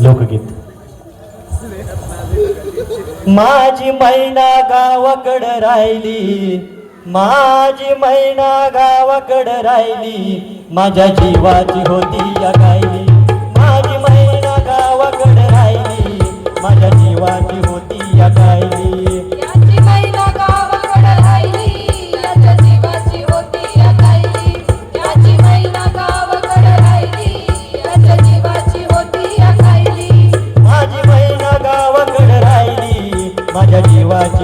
लोकगीत. माझी मैना गावाकड राहिली. माझी मैना गावाकड राहिली. माझ्या जीवाची होती या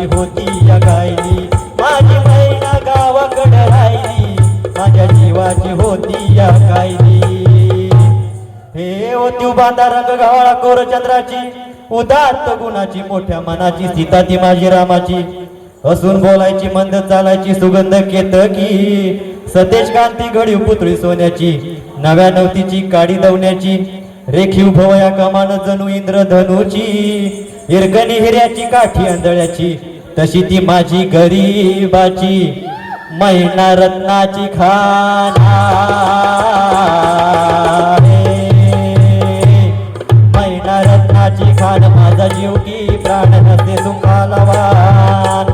जीवाची होती या गायली माझी मैना गावाकड राहिली. माझ्या जीवाची होती या गायली हे होती बांधा रंग गावाळा कोर चंद्राची उदात्त गुणाची मोठ्या मनाची सीता ती माझी रामाची. हसून बोलायची मंद चालायची सुगंध केतकी सतेज कांती घडी पुतळी सोन्याची. नव्या नवतीची काडी दवण्याची. रेखीव भवया कमान जणू इंद्र धनुची हिरकणी हिऱ्याची काठी आंधळ्याची. तशी ती माझी गरीबाची महिना रत्नाची खाना महिना रत्नाची खान माझा जीव की प्राण नसते तुम्हाला वान.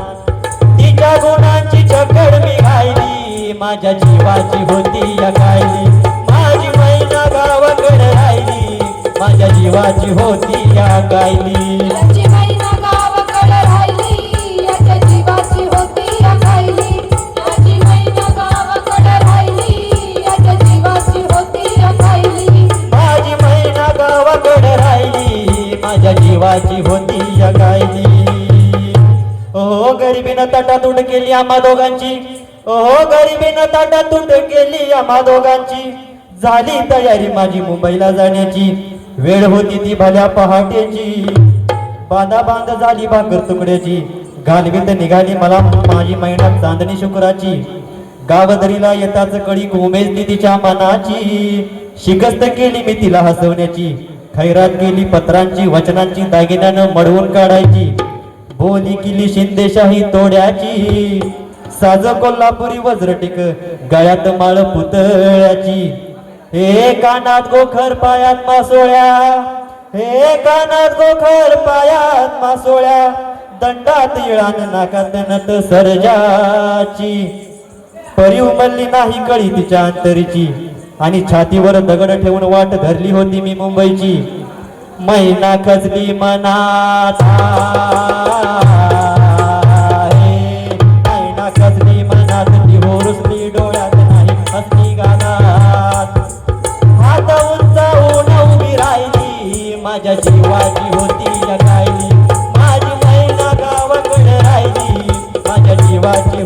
तिच्या गुणांची चकड मी खायली माझ्या जीवाची होती या गायली माझी महिना गावाकडे राहिली माझ्या जीवाची होती या गायली. गरिबीनं तटातूट केली आम्हा दोघांची. ओ गरिबीनं तटातूट केली आम्हा दोघांची. झाली तयारी माझी मुंबईला जाण्याची. वेळ होती ती भल्या पहाटेची. बांधा बांध झाली भाकर तुकड्याची. घालवीत निघाली मला माझी महिना चांदणी शुक्राची. गावधरीला येताच कळी उमेजली तिच्या मनाची. शिकस्त केली मी तिला हसवण्याची. खैरात केली पत्रांची वचनांची दागिन्यानं मडवून काढायची. बोली किली शिंदेशाही तोड्याची. साज कोल्हापुरी वज्रटिक गळ्यात माळ पुतळ्याची. हे कानात गोखर पायात मासोळ्या. हे कानात गोखर पायात मासोळ्या. दंडात इळान नाकात नत सरजाची. परी उमलली नाही कळी तिच्या अंतरीची आणि छातीवर दगड ठेवून वाट धरली होती मी मुंबईची. मैना खचली मनात माझ्या जीवाची होती या गायली माझी मैना गावाकडे राहिली. माझ्या जीवाची